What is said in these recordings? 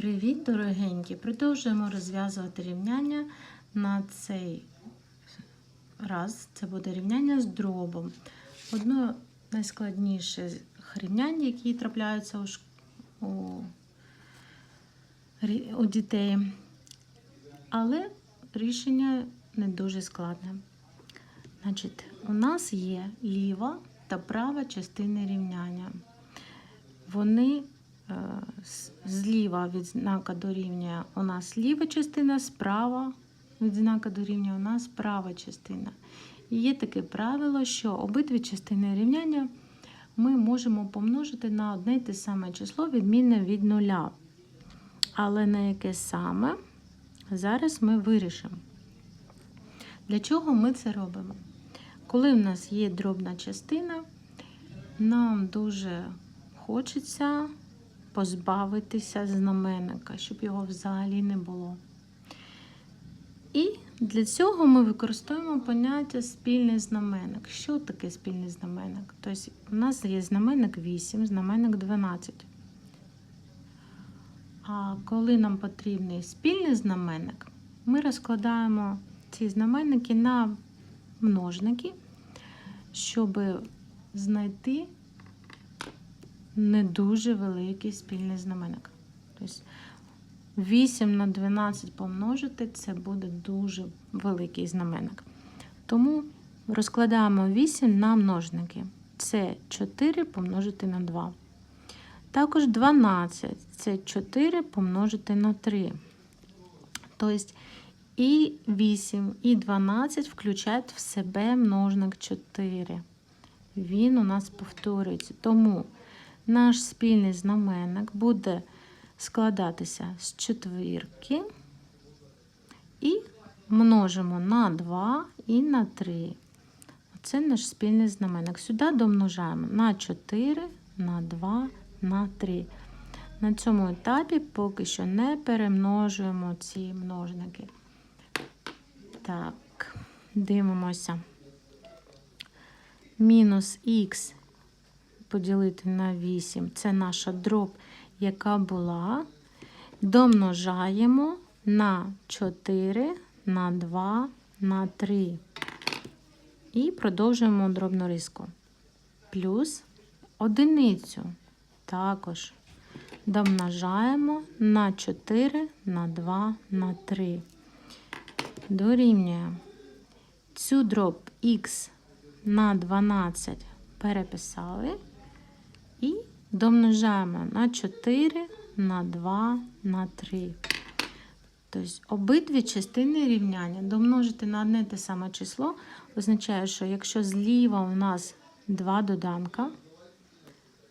Привіт, дорогенькі! Продовжуємо розв'язувати рівняння на цей раз. Це буде рівняння з дробом. Одне найскладніших рівнянь, які трапляються у, у, у дітей. Але рішення не дуже складне. Значить, у нас є ліва та права частини рівняння. Вони зліва від знака дорівнює у нас ліва частина, справа від знака дорівнює у нас права частина. І є таке правило, що обидві частини рівняння ми можемо помножити на одне й те саме число, відмінне від нуля. Але на яке саме зараз ми вирішимо. Для чого ми це робимо? Коли в нас є дробна частина, нам дуже хочеться позбавитися знаменника, щоб його взагалі не було. І для цього ми використовуємо поняття спільний знаменник. Що таке спільний знаменник? Тобто у нас є знаменник 8, знаменник 12. А коли нам потрібний спільний знаменник, ми розкладаємо ці знаменники на множники, щоб знайти не дуже великий спільний знаменник. Тобто 8 на 12 помножити це буде дуже великий знаменник. Тому розкладаємо 8 на множники. Це 4 помножити на 2. Також 12 це 4 помножити на 3. Тобто і 8, і 12 включають в себе множник 4. Він у нас повторюється. Тому наш спільний знаменник буде складатися з четвірки і множимо на 2 і на 3. Це наш спільний знаменник. Сюди домножаємо на 4, на 2, на 3. На цьому етапі поки що не перемножуємо ці множники. Так, дивимося. Мінус х поділити на 8 це наша дроб, яка була. Домножаємо на 4, на 2, на 3. І продовжуємо дробну риску. Плюс одиницю. Також домножаємо на 4, на 2, на 3. Дорівнює цю дроб х на 12 переписали і домножаємо на 4, на 2, на 3. Тобто обидві частини рівняння домножити на одне те саме число означає, що якщо зліва у нас два доданка,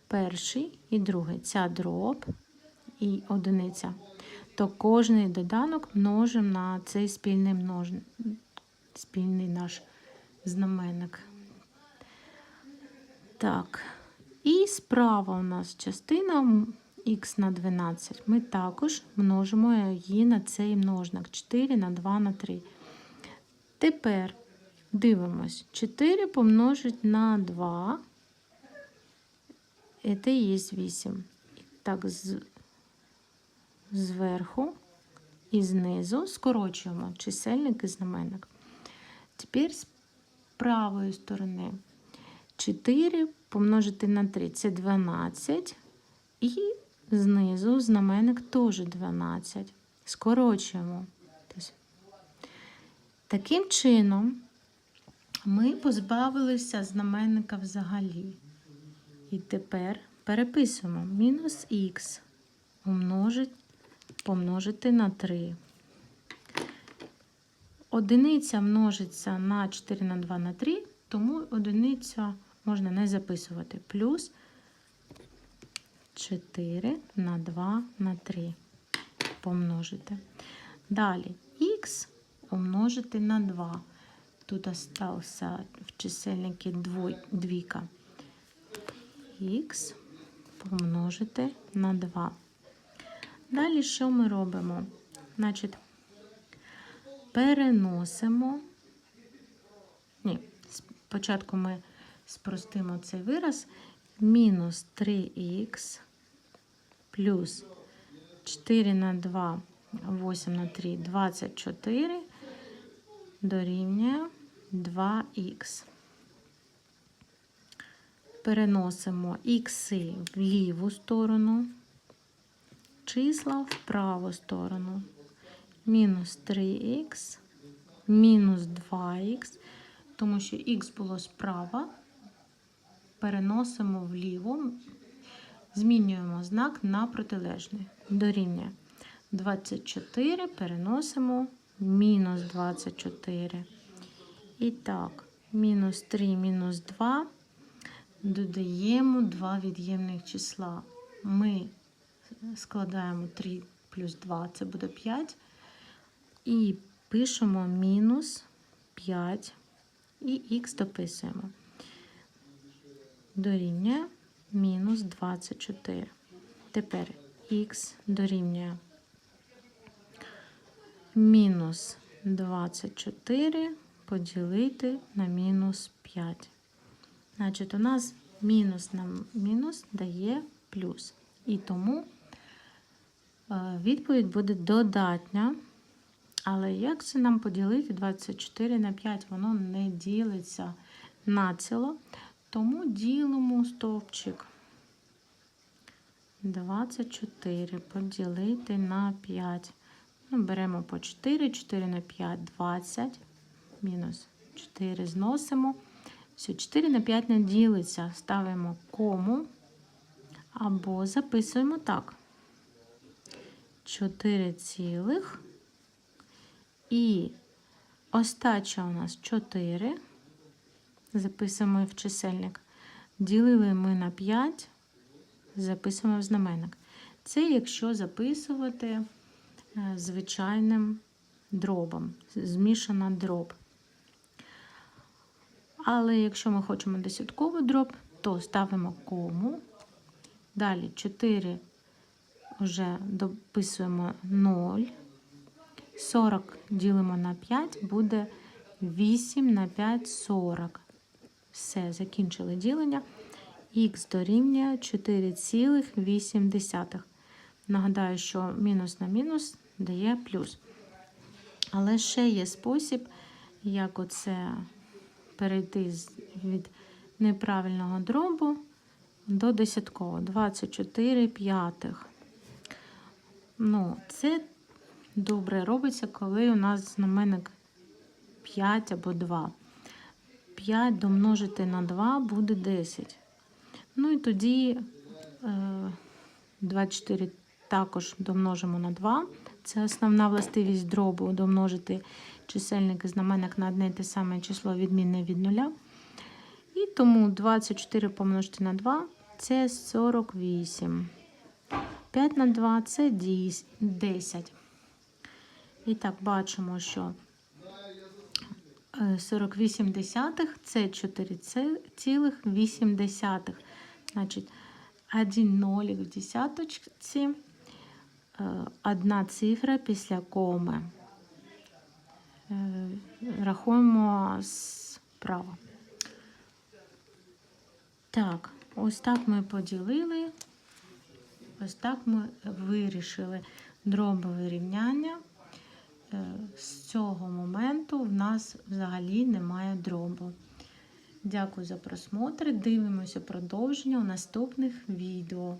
перший і другий, ця дроб і одиниця, то кожний доданок множимо на цей спільний множ... спільний наш знаменник. Так, і справа у нас частина х на 12. Ми також множимо її на цей множник 4 на 2 на 3. Тепер дивимось, 4 помножить на 2. Це є 8. Так, зверху і знизу скорочуємо чисельник і знаменник. Тепер з правої сторони 4 помножити на 3 це 12. І знизу знаменник теж 12. Скорочуємо. Тобто, Таким чином, ми позбавилися знаменника взагалі. І тепер переписуємо мінус х помножити на 3. Одиниця множиться на 4 на 2 на 3, тому одиниця можна не записувати. Плюс 4 на 2 на 3 помножити. Далі х умножити на 2. Тут остався в чисельнику двійка. х помножити на 2. Далі що ми робимо? Значить, переносимо. Ні, спочатку ми спростимо цей вираз. Мінус 3х плюс 4 на 2, 8 на 3, 24 дорівнює 2х. Переносимо ікси в ліву сторону, числа в праву сторону. Мінус 3х, мінус 2х, тому що х було справа, переносимо вліво, змінюємо знак на протилежний. Дорівнює 24, переносимо мінус 24. І так, мінус 3, мінус 2. Додаємо два від'ємних числа. Ми складаємо 3 плюс 2, це буде 5. І пишемо мінус 5 і х дописуємо. Дорівнює мінус 24. Тепер х дорівнює мінус 24 поділити на мінус 5. Значить, у нас мінус на мінус дає плюс. І тому е, відповідь буде додатня. Але як це нам поділити 24 на 5? Воно не ділиться націло. Тому ділимо стовпчик. 24 поділити на 5. Ну, беремо по 4, 4 на 5, 20. Мінус 4 зносимо. Все, 4 на 5 не ділиться. Ставимо кому. Або записуємо так. 4 цілих. І остача у нас 4. Записуємо в чисельник. Ділили ми на 5, записуємо в знаменник. Це якщо записувати е, звичайним дробом, змішана дроб. Але якщо ми хочемо десятковий дроб, то ставимо кому. Далі 4 вже дописуємо 0. 40 ділимо на 5, буде 8 на 5 40. Все, закінчили ділення. Х дорівнює 4,8. Нагадаю, що мінус на мінус дає плюс. Але ще є спосіб, як оце перейти від неправильного дробу до десяткового. 24 п'ятих. Ну, це добре робиться, коли у нас знаменник 5 або 2. 5 домножити на 2 буде 10. Ну і тоді 24 також домножимо на 2. Це основна властивість дробу домножити чисельник і знаменник на одне і те саме число відмінне від нуля. І тому 24 помножити на 2 це 48. 5 на 2 це 10. І так, бачимо, що 48 десятих це 4,8. Значить, 1 нолик в десяточці, одна цифра після коми. Рахуємо справа. Так, ось так ми поділили, ось так ми вирішили дробове рівняння. З цього моменту в нас взагалі немає дробу. Дякую за просмотр. Дивимося продовження у наступних відео.